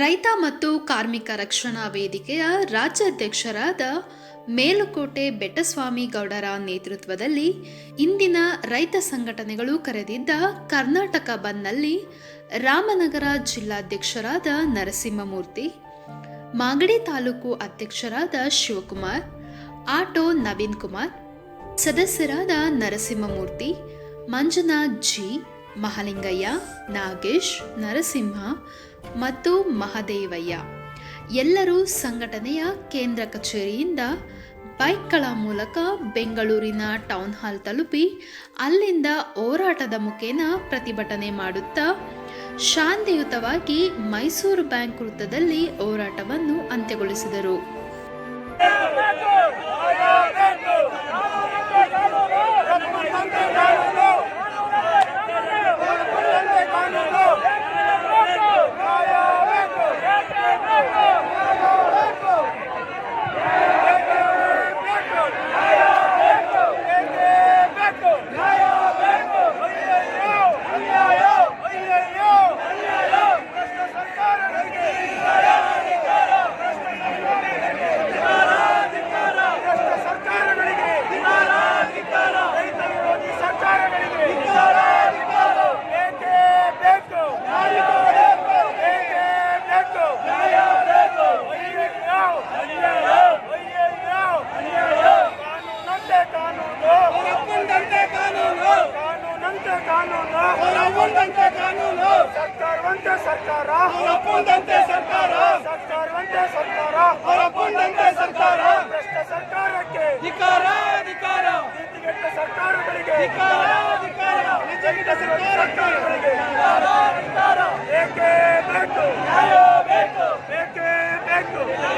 ರೈತ ಮತ್ತು ಕಾರ್ಮಿಕ ರಕ್ಷಣಾ ವೇದಿಕೆಯ ರಾಜ್ಯಾಧ್ಯಕ್ಷರಾದ ಮೇಲುಕೋಟೆ ಬೆಟ್ಟಸ್ವಾಮಿ ಗೌಡರ ನೇತೃತ್ವದಲ್ಲಿ ಇಂದಿನ ರೈತ ಸಂಘಟನೆಗಳು ಕರೆದಿದ್ದ ಕರ್ನಾಟಕ ಬಂದ್ನಲ್ಲಿ ರಾಮನಗರ ಜಿಲ್ಲಾಧ್ಯಕ್ಷರಾದ ನರಸಿಂಹಮೂರ್ತಿ, ಮಾಗಡಿ ತಾಲೂಕು ಅಧ್ಯಕ್ಷರಾದ ಶಿವಕುಮಾರ್, ಆಟೋ ನವೀನ್ ಕುಮಾರ್, ಸದಸ್ಯರಾದ ನರಸಿಂಹಮೂರ್ತಿ, ಮಂಜುನಾಥ್ ಜಿ ಮಹಾಲಿಂಗಯ್ಯ, ನಾಗೇಶ್, ನರಸಿಂಹ ಮತ್ತು ಮಹದೇವಯ್ಯ. ಎಲ್ಲರೂ ಸಂಘಟನೆಯ ಕೇಂದ್ರ ಕಚೇರಿಯಿಂದ ಬೈಕ್ಗಳ ಮೂಲಕ ಬೆಂಗಳೂರಿನ ಟೌನ್ ಹಾಲ್ ತಲುಪಿ ಅಲ್ಲಿಂದ ಹೋರಾಟದ ಮುಖೇನ ಪ್ರತಿಭಟನೆ ಮಾಡುತ್ತಾ ಶಾಂತಿಯುತವಾಗಿ ಮೈಸೂರು ಬ್ಯಾಂಕ್ ವೃತ್ತದಲ್ಲಿ ಹೋರಾಟವನ್ನು ಅಂತ್ಯಗೊಳಿಸಿದರು. ಹೊರಬಂದಂತೆ ಸರ್ಕಾರ. ಸರ್ಕಾರವಂತೆ ಸರ್ಕಾರ. ಹೊರಬಂದಂತೆ ಸರ್ಕಾರ. ಭ್ರಷ್ಟ ಸರ್ಕಾರಕ್ಕೆ. ಧಿಕಾರ ಧಿಕಾರ. ನೀತಿಗೆಟ್ಟ ಸರ್ಕಾರಗಳಿಗೆ. ಧಿಕಾರ ಧಿಕಾರ. ಸರ್ಕಾರಗಳಿಗೆ. ಬೇಕು ಬೇಕು. ಬೇಕೇ ಬೇಕು.